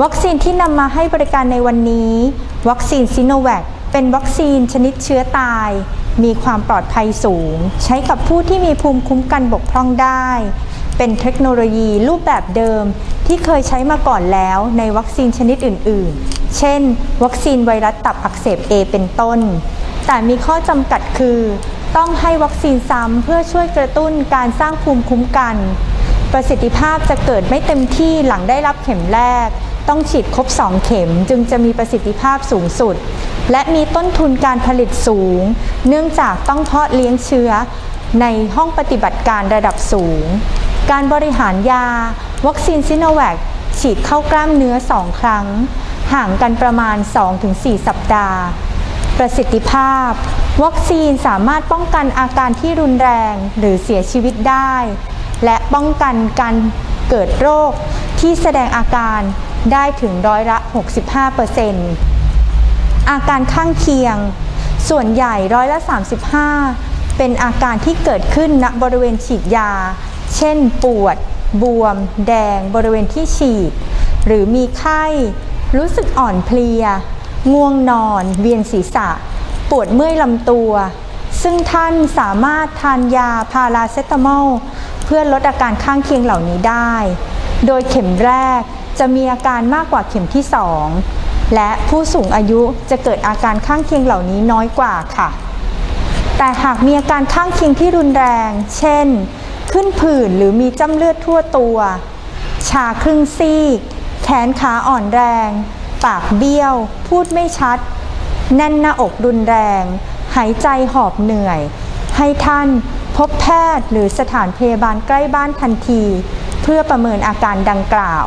วัคซีนที่นำมาให้บริการในวันนี้ วัคซีนซิโนแวคเป็นวัคซีนชนิดเชื้อตาย มีความปลอดภัยสูง ใช้กับผู้ที่มีภูมิคุ้มกันบกพร่องได้ เป็นเทคโนโลยีรูปแบบเดิมที่เคยใช้มาก่อนแล้วในวัคซีนชนิดอื่น ๆ เช่น วัคซีนไวรัสตับอักเสบ A เป็นต้น แต่มีข้อจำกัดคือ ต้องให้วัคซีนซ้ำเพื่อช่วยกระตุ้นการสร้างภูมิคุ้มกัน ประสิทธิภาพจะเกิดไม่เต็มที่หลังได้รับเข็มแรก ต้องฉีดครบ 2 เข็มจึงจะมีประสิทธิภาพสูงสุด และมีต้นทุนการผลิตสูง เนื่องจากต้องเพาะเลี้ยงเชื้อในห้องปฏิบัติการระดับสูง การบริหารยา วัคซีนซิโนแวคฉีดเข้ากล้ามเนื้อ 2 ครั้ง ห่างกันประมาณ 2-4 สัปดาห์ ประสิทธิภาพ วัคซีนสามารถป้องกันอาการที่รุนแรงหรือเสียชีวิตได้ และป้องกันการเกิดโรคที่แสดงอาการ ได้ถึงร้อยละ 65%อาการข้างเคียง ส่วนใหญ่ร้อยละ 35 เป็นอาการที่เกิดขึ้นณบริเวณฉีดยา เช่นปวด บวม แดง บริเวณที่ฉีด หรือมีไข้ รู้สึกอ่อนเพลีย ง่วงนอน เวียนศีรษะ ปวดเมื่อยลำตัว ซึ่งท่านสามารถทานยาพาราเซตามอลเพื่อลดอาการข้างเคียงเหล่านี้ได้ โดยเข็มแรก จะมีอาการมากกว่าเข็มที่ 2 และผู้สูงอายุจะเกิดอาการข้างเคียงเหล่านี้น้อยกว่าค่ะ แต่หากมีอาการข้างเคียงที่รุนแรง เช่น ขึ้นผื่นหรือมีจ้ำเลือดทั่วตัว ชาครึ่งซีก แขนขาอ่อนแรง ปากเบี้ยว พูดไม่ชัด แน่นหน้าอกรุนแรง หายใจหอบเหนื่อย ให้ท่านพบแพทย์หรือสถานพยาบาลใกล้บ้านทันที เพื่อประเมินอาการดังกล่าว